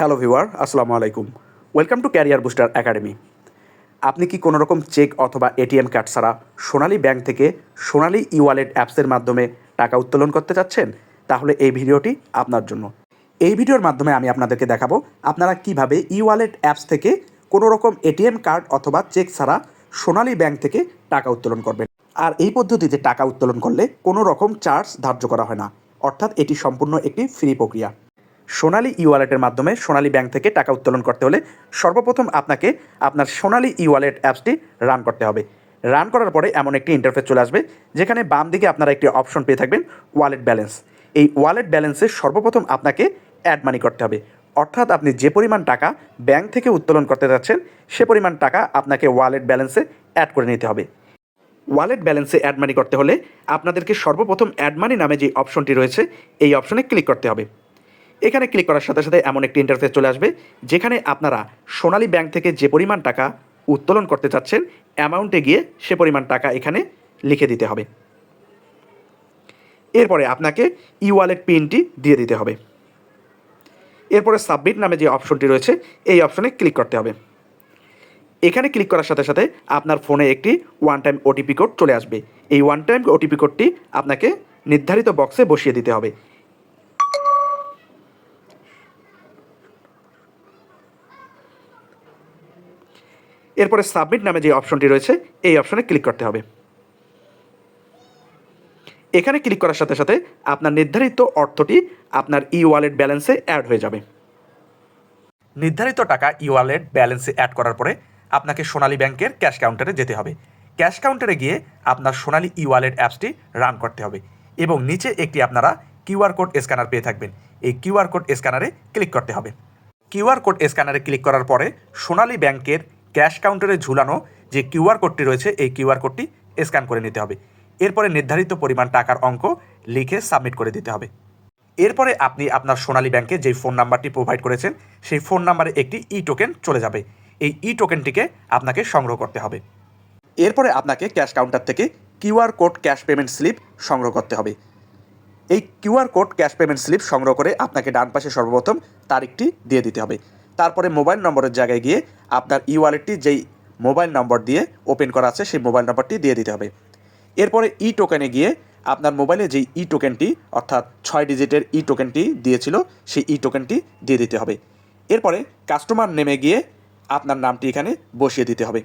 Hello viewer, আসসালামু আলাইকুম। Welcome to Career Booster Academy. আপনি কি কোনো রকম চেক অথবা এটিএম কার্ড ছাড়া সোনালী ব্যাংক থেকে সোনালী ই ওয়ালেট অ্যাপসের মাধ্যমে টাকা উত্তোলন করতে চাচ্ছেন? তাহলে এই ভিডিওটি আপনার জন্য। এই ভিডিওর মাধ্যমে আমি আপনাদেরকে দেখাবো আপনারা কীভাবে ই ওয়ালেট অ্যাপস থেকে কোনো রকম এটিএম কার্ড অথবা চেক ছাড়া সোনালী ব্যাংক থেকে টাকা উত্তোলন করবেন। আর এই পদ্ধতিতে টাকা উত্তোলন করলে কোনো রকম চার্জ ধার্য করা হয় না। অর্থাৎ এটি সম্পূর্ণ একটি ফ্রি প্রক্রিয়া। সোনালী ই ওয়ালেটের মাধ্যমে সোনালী ব্যাংক থেকে টাকা উত্তোলন করতে হলে সর্বপ্রথম আপনাকে আপনার সোনালী ই ওয়ালেট অ্যাপসটি রান করতে হবে। রান করার পরে এমন একটি ইন্টারফেস চলে আসবে, যেখানে বাম দিকে আপনারা একটি অপশন পেয়ে থাকবেন ওয়ালেট ব্যালেন্স এই ওয়ালেট ব্যালেন্সে সর্বপ্রথম আপনাকে অ্যাড মানি করতে হবে। অর্থাৎ আপনি যে পরিমাণ টাকা ব্যাংক থেকে উত্তোলন করতে যাচ্ছেন, সে পরিমাণ টাকা আপনাকে ওয়ালেট ব্যালেন্সে অ্যাড করে নিতে হবে। ওয়ালেট ব্যালেন্সে অ্যাড মানি করতে হলে আপনাদেরকে সর্বপ্রথম অ্যাড মানি নামে যে অপশনটি রয়েছে, এই অপশনে ক্লিক করতে হবে। এখানে ক্লিক করার সাথে সাথে এমন একটি ইন্টারফেস চলে আসবে, যেখানে আপনারা সোনালী ব্যাংক থেকে যে পরিমাণ টাকা উত্তোলন করতে চাচ্ছেন অ্যামাউন্টে গিয়ে সে পরিমাণ টাকা এখানে লিখে দিতে হবে। এরপরে আপনাকে ই ওয়ালেট পিনটি দিয়ে দিতে হবে। এরপরে সাবমিট নামে যে অপশনটি রয়েছে, এই অপশনে ক্লিক করতে হবে। এখানে ক্লিক করার সাথে সাথে আপনার ফোনে একটি ওয়ান টাইম ওটিপি কোড চলে আসবে। এই ওয়ান টাইম ওটিপি কোডটি আপনাকে নির্ধারিত বক্সে বসিয়ে দিতে হবে। এরপরে সাবমিট নামে যে অপশনটি রয়েছে, এই অপশনে ক্লিক করতে হবে। এখানে ক্লিক করার সাথে সাথে আপনার নির্ধারিত অর্থটি আপনার ই ওয়ালেট ব্যালেন্সে অ্যাড হয়ে যাবে। নির্ধারিত টাকা ই ওয়ালেট ব্যালেন্সে অ্যাড করার পরে আপনাকে সোনালী ব্যাংকের ক্যাশ কাউন্টারে যেতে হবে। ক্যাশ কাউন্টারে গিয়ে আপনার সোনালী ই ওয়ালেট অ্যাপসটি রান করতে হবে এবং নিচে একটি আপনারা কিউআর কোড স্ক্যানার পেয়ে থাকবেন। এই কিউআর কোড স্ক্যানারে ক্লিক করতে হবে। কিউআর কোড স্ক্যানারে ক্লিক করার পরে সোনালী ব্যাংকের ক্যাশ কাউন্টারে ঝুলানো যে কিউআর কোডটি রয়েছে, এই কিউআর কোডটি স্ক্যান করে নিতে হবে। এরপরে নির্ধারিত পরিমাণ টাকার অঙ্ক লিখে সাবমিট করে দিতে হবে। এরপরে আপনি আপনার সোনালী ব্যাংকে যেই ফোন নাম্বারটি প্রোভাইড করেছেন, সেই ফোন নাম্বারে একটি ই টোকেন চলে যাবে। এই ই টোকেনটিকে আপনাকে সংগ্রহ করতে হবে। এরপরে আপনাকে ক্যাশ কাউন্টার থেকে QR code cash payment slip সংগ্রহ করতে হবে। এই QR code cash payment slip সংগ্রহ করে আপনাকে ডান পাশে সর্বপ্রথম তারিখটি দিয়ে দিতে হবে। তারপরে মোবাইল নম্বরের জায়গায় গিয়ে আপনার ই ওয়ালেটটি যেই মোবাইল নম্বর দিয়ে ওপেন করা আছে, সেই মোবাইল নম্বরটি দিয়ে দিতে হবে। এরপরে ই টোকেনে গিয়ে আপনার মোবাইলে যেই ই টোকেনটি অর্থাৎ ছয় ডিজিটের ই টোকেনটি দিয়েছিল, সেই ই টোকেনটি দিয়ে দিতে হবে। এরপরে কাস্টমার নেমে গিয়ে আপনার নামটি এখানে বসিয়ে দিতে হবে।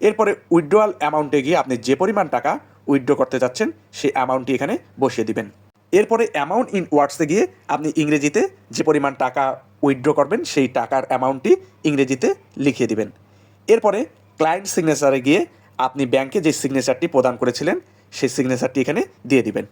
এরপরে উইথড্রয়াল অ্যামাউন্টে গিয়ে আপনি যে পরিমাণ টাকা উইথড্র করতে চাচ্ছেন সেই অ্যামাউন্টটি এখানে বসিয়ে দিবেন। এরপরে অ্যামাউন্ট ইন ওয়ার্ডসে গিয়ে আপনি ইংরেজিতে যে পরিমাণ টাকা উইথড্র করবেন, সেই টাকার অ্যামাউন্টটি ইংরেজিতে লিখিয়ে দিবেন। এরপরে ক্লায়েন্ট সিগনেচারে গিয়ে আপনি ব্যাংকে যে সিগনেচারটি প্রদান করেছিলেন, সেই সিগনেচারটি এখানে দিয়ে দিবেন।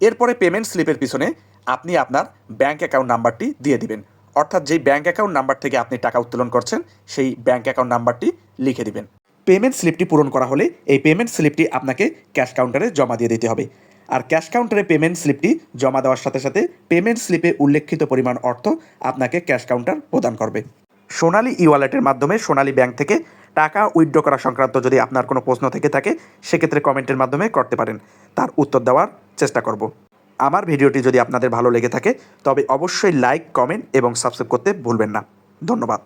এরপরে পেমেন্ট স্লিপের পিছনে আপনি আপনার ব্যাংক অ্যাকাউন্ট নাম্বারটি দিয়ে দিবেন। অর্থাৎ যেই ব্যাংক অ্যাকাউন্ট নাম্বার থেকে আপনি টাকা উত্তোলন করছেন, সেই ব্যাংক অ্যাকাউন্ট নাম্বারটি লিখে দিবেন। পেমেন্ট স্লিপটি পূরণ করা হলে এই পেমেন্ট স্লিপটি আপনাকে ক্যাশ কাউন্টারে জমা দিয়ে দিতে হবে। আর ক্যাশ কাউন্টারে পেমেন্ট স্লিপটি জমা দেওয়ার সাথে সাথে পেমেন্ট স্লিপে উল্লেখিত পরিমাণ অর্থ আপনাকে ক্যাশ কাউন্টার প্রদান করবে। সোনালী ই ওয়ালেটের মাধ্যমে সোনালী ব্যাংক থেকে টাকা উইথড্র করা সংক্রান্ত যদি আপনার কোনো প্রশ্ন থেকে থাকে, সেক্ষেত্রে কমেন্টের মাধ্যমে করতে পারেন। তার উত্তর দেওয়ার চেষ্টা করব। আমার ভিডিওটি যদি আপনাদের ভালো লেগে থাকে, তবে অবশ্যই লাইক কমেন্ট এবং সাবস্ক্রাইব করতে ভুলবেন না। ধন্যবাদ।